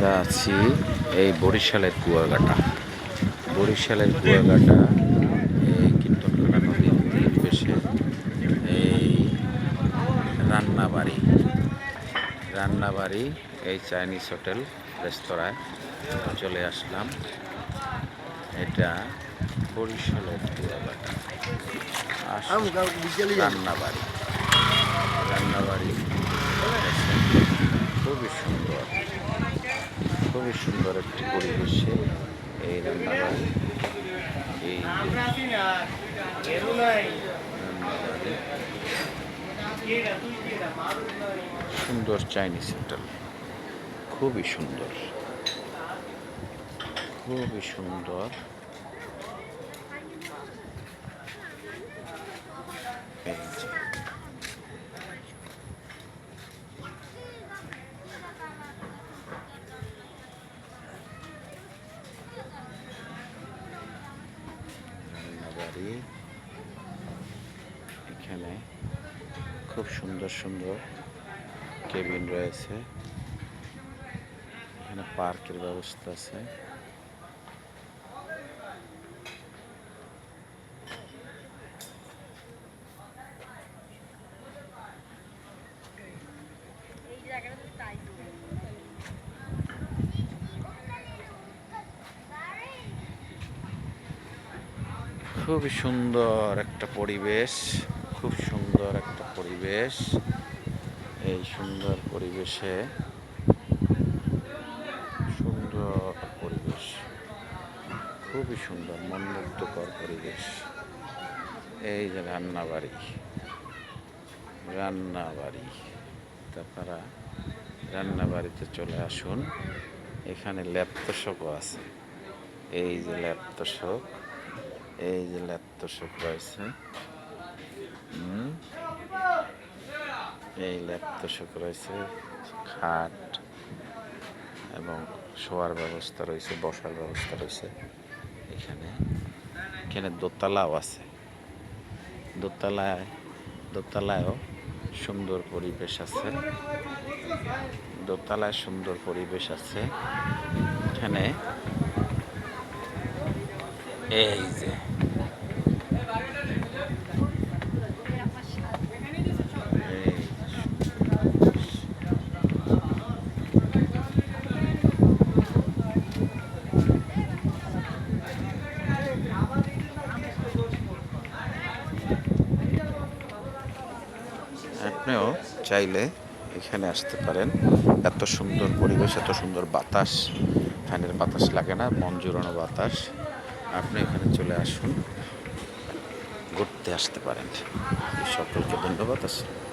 আমরা আছি এই বরিশালের কুয়াঘাটা। বরিশালের কুয়াঘাটা এই কীর্তনখানা নদীর তীর পেশে এই রান্নাবাড়ি। রান্নাবাড়ি এই চাইনিজ হোটেল রেস্তোরাঁয় চলে আসলাম। এটা বরিশালের আসুন, রান্নাবাড়ি। রান্নাবাড়ি খুবই সুন্দর খুবই সুন্দর একটি পরিবেশে এই সুন্দর চাইনিজ হোটেল খুবই সুন্দর খুবই সুন্দর। রান্নাবাড়ি এখানে খুব সুন্দর সুন্দর কেবিন রয়েছে। এখানে পার্কের ব্যবস্থা আছে। খুবই সুন্দর একটা পরিবেশ, খুব সুন্দর একটা পরিবেশ, এই সুন্দর পরিবেশে, সুন্দর পরিবেশ, খুবই সুন্দর, মনমুগ্ধকর পরিবেশ। এই যে রান্নাবাড়ি রান্নাবাড়ি আপনারা রান্নাবাড়িতে চলে আসুন। এখানে ল্যাপটসকও আছে। এই যে ল্যাপটসক এই যে ল্যাপটসক রয়েছে। হুম। এই ল্যাপটসক রয়েছে, খাট এবং শোয়ার ব্যবস্থা রয়েছে, বসার ব্যবস্থা রয়েছে এখানে। এখানে দোতলাও আছে। দোতলায়, দোতলায়ও সুন্দর পরিবেশ আছে। দোতলায় সুন্দর পরিবেশ আছে। এখানে এই যে। আপনিও চাইলে এখানে আসতে পারেন। এত সুন্দর পরিবেশ, এত সুন্দর বাতাস। ফ্যানের বাতাস লাগে না, মন জুড়ানো বাতাস। আপনি এখানে চলে আসুন ঘুরতে আসতে পারেন। সকলকে ধন্যবাদ আসসালাম